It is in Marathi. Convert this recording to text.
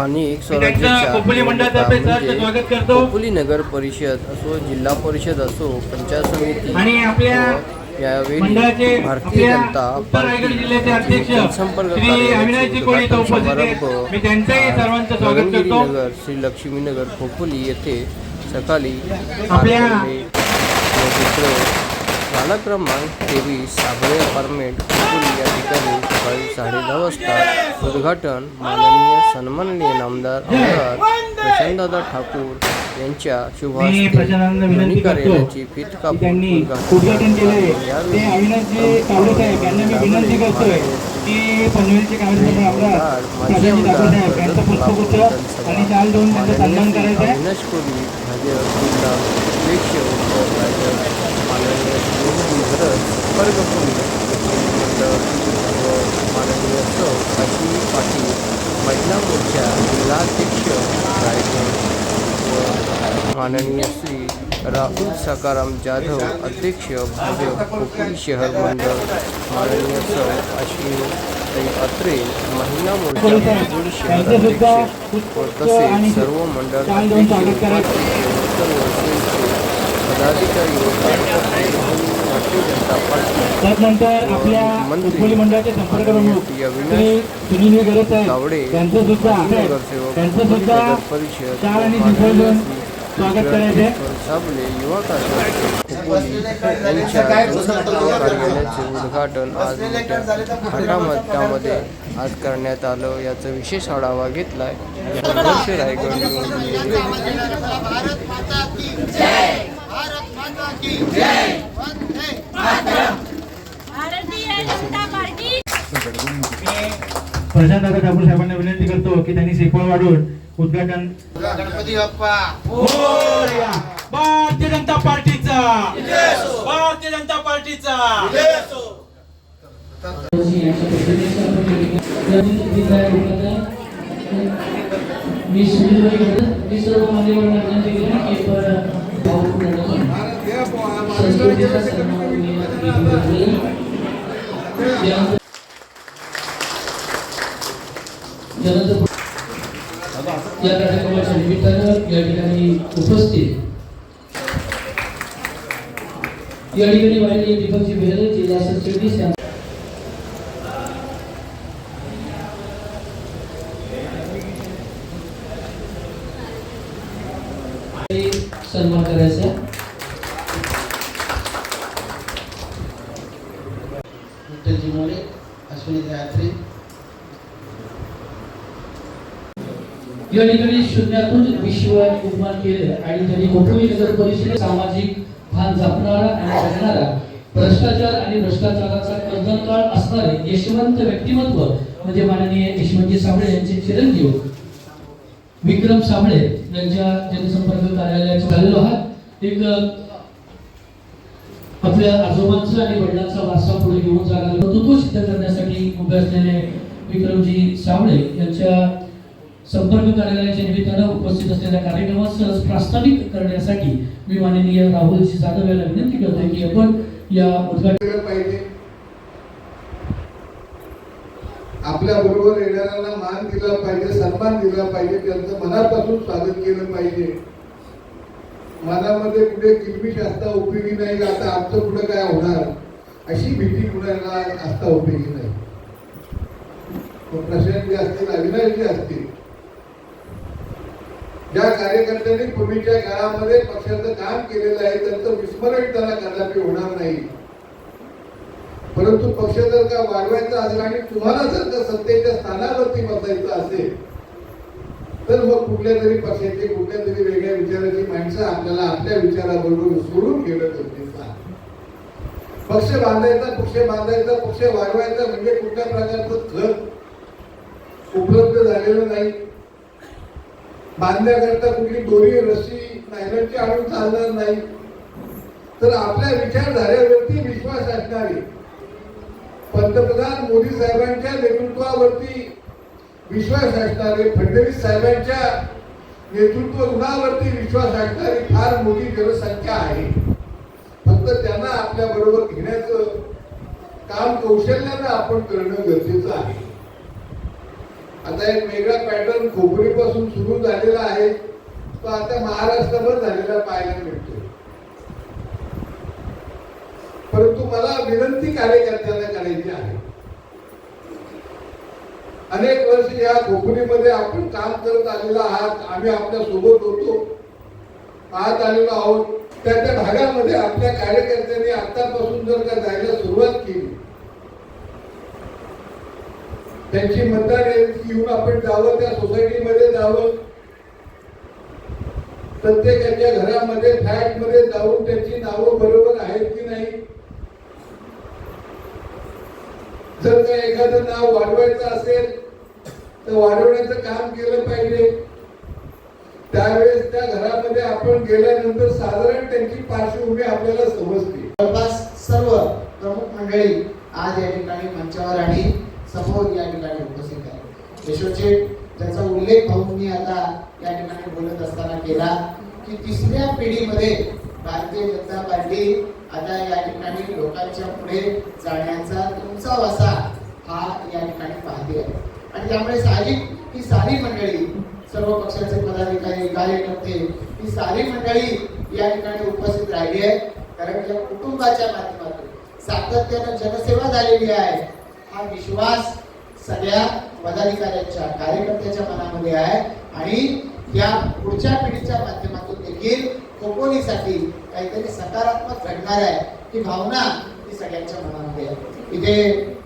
स्थानिक स्वराज्याच्या म्हणजे नगर परिषद असो जिल्हा परिषद असो पंचायत समिती यावेळी भारतीय जनता पार्टी जनसंपर्क समारंभ नगर श्री लक्ष्मीनगर खोपोली येथे सकाळी आपल्या- शाळा क्रमांक तेवीस साबळे अपार्टमेंट या ठिकाणी सकाळी साडे दहा वाजता उद्घाटन माननीय सन्माननीय नामदार आमदार प्रशांतदादा ठाकूर यांच्या करतो कार्यालयाची फीत कापून उद्घाटन यावेळी पनवेलचे कागदपत्र आपला प्रशांतजी ठाकूर साहेब यांचं आणि शाल देऊन त्यांचा सन्मान करायचा आहे अविनाश कोहली भाजप जिल्हा अध्यक्ष उत्तर रायगड माननीय श्रीमती भरत संपर्कपूर्वी मंडळ व माननीय सौ काशी पाटील महिला मोर्चा जिल्हाध्यक्ष रायगड व माननीय श्री राहुल सकाराम जाधव अध्यक्ष भाजप कोकणी शहर मंडळ माननीय सौ अश्विनी अत्रे महिला मोर्चा कोकणी शहर अध्यक्ष व तसेच सर्व मंडळ अध्यक्ष सर्व पदाधिकारी व कार्यकर्ते भारतीय जनता पार्टी साहेब तावडे नगरसेवक परिषद स्वागत करायचे युवा कार्यालयाचे उद्घाटन आज थाटामध्ये आज करण्यात आलं. याचा विशेष आढावा घेतलाय. रायगड निवडणुकीमध्ये भारत माता की जय भारत माता की जय वंदे भारतीय जनता पार्टी प्रशांत ठाकूर साहेबांना विनंती करतो की त्यांनी श्रीफळ वाढून उद्घाटन गणपती बाप्पा मोरया. भारतीय जनता पार्टीचा भारतीय जनता पार्टीचा मी सुनील भाई भगत, मी सर्व मान्यवरांना विनंती करेन की आपण भावपूर्ण नमन. संस्कृतीचा सन्मान मी करेन. त्यानंतर त्यानंतर या कार्यक्रमाच्या निमित्तानं या ठिकाणी उपस्थित. या ठिकाणी माननीय दीपकजी बेहरे, जिल्हा सरचिटणीस सन्मान करायचा. विठ्ठलजी मोरे, अश्विनी गायत्री या ठिकाणी शून्यातून विश्व निर्माण केले आणि त्यांनी कुठूनही नगर परिषद सामाजिक भान जपणारा आणि जगणारा भ्रष्टाचार आणि भ्रष्टाचाराचा कर्जनकाळ असणारे यशवंत व्यक्तिमत्व म्हणजे माननीय यशवंतजी साबळे यांचे चिरंजीव विक्रम साबळे यांच्या जनसंपर्क कार्यालयात झालेलो आहात एक आपल्या आजोबांचा आणि वडिलांचा वारसा पुढे घेऊन जाणारा तो सिद्ध करण्यासाठी उभे असलेले विक्रमजी सावळे यांच्या संपर्क कार्यालयाच्या निमित्तानं उपस्थित असलेल्या कार्यक्रमात सहज प्रास्ताविक करण्यासाठी मी माननीय राहुलजी जाधव यांना विनंती करतोय की आपण या उद्घाटन पाहिजे. आपल्या बरोबर येणाऱ्यांना मान दिला पाहिजे सन्मान दिला पाहिजे त्यांचं मनापासून स्वागत केलं पाहिजे. मनामध्ये कुठे किलबिश असता उपयोगी नाही आता आमचं कुठं काय होणार? अशी भीती कुणाला असता उपयोगी नाही. प्रशांत जे असतील अविनाश जे असतील ज्या कार्यकर्त्यांनी पूर्वीच्या काळामध्ये पक्षाचं काम केलेलं आहे त्यांचं विस्मरण त्यांना कदापि होणार नाही. परंतु पक्ष जर का वाढवायचा असेल आणि तुम्हाला जर का सत्तेच्या स्थानावरती बसायचं असेल तर मग कुठल्या तरी पक्षाचे कुठल्या तरी वेगळ्या विचाराची माणसं आपल्याला आपल्या विचाराबरोबर सोडून गेलं गरजेचं आहे. पक्ष बांधायचा पक्ष बांधायचा पक्ष वाढवायचा म्हणजे कुठल्या प्रकारचं खत उपलब्ध झालेलं नाही. बांधण्याकरता कुठली दोरी रस्सी नायलनची आणून चालणार नाही. तर आपल्या विचारधारेवरती विश्वास असणारी पंतप्रधान मोदी साहेबांच्या नेतृत्वावरती विश्वास असणारे फडणवीस साहेबांच्या नेतृत्व गुणावरती विश्वास असणारी फार मोठी जनसंख्या आहे. फक्त त्यांना आपल्या बरोबर घेण्याचं काम कौशल्यानं आपण करणं गरजेचं आहे. आता एक वेगळा पॅटर्न खोपरीपासून सुरू झालेला आहे. तो आता महाराष्ट्रभर झालेला पाहायला मिळतो परंतु मला विनंती कार्यकर्त्यांना करायची आहे. अनेक वर्ष या खोपरीमध्ये आपण काम करत आलेला आहात. आम्ही आपल्यासोबत होतो. आहात आलेलो आहोत. त्या त्या भागामध्ये आपल्या कार्यकर्त्यांनी आतापासून जर का जायला सुरुवात केली त्यांची मतदार येऊन घेऊन आपण जावं त्या सोसायटीमध्ये जावं. प्रत्येकाच्या घरामध्ये फ्लॅटमध्ये जाऊन त्यांची नावं बरोबर आहेत की नाही? जर का एखादं नाव वाढवायचं असेल तर वाढवण्याचं काम केलं पाहिजे. त्यावेळेस त्या घरामध्ये आपण गेल्यानंतर साधारण त्यांची पार्श्वभूमी आपल्याला समजते. जवळपास सर्व प्रमुख मंडळी आज या ठिकाणी मंचावर आणि समोर या ठिकाणी उपस्थित आहे. यशोचे त्याचा उल्लेख भाऊ मी आता या ठिकाणी बोलत असताना केला की तिसऱ्या पिढीमध्ये भारतीय जनता पार्टी आता या ठिकाणी लोकांच्या पुढे जाण्याचा तुमचा वसा हा या ठिकाणी पाहते आहे. आणि त्यामुळे साहजिक ही सारी मंडळी सर्व पक्षाचे पदाधिकारी कार्यकर्ते ही सारी मंडळी या ठिकाणी उपस्थित राहिली आहे कारण या कुटुंबाच्या माध्यमातून सातत्यानं जनसेवा झालेली आहे. हा विश्वास सगळ्या पदाधिकाऱ्यांच्या कार्यकर्त्याच्या मनामध्ये आहे आणि या पुढच्या पिढीच्या माध्यमातून देखील खोपोलीसाठी काहीतरी सकारात्मक घडणार आहे ही भावना ही सगळ्यांच्या मनामध्ये आहे. इथे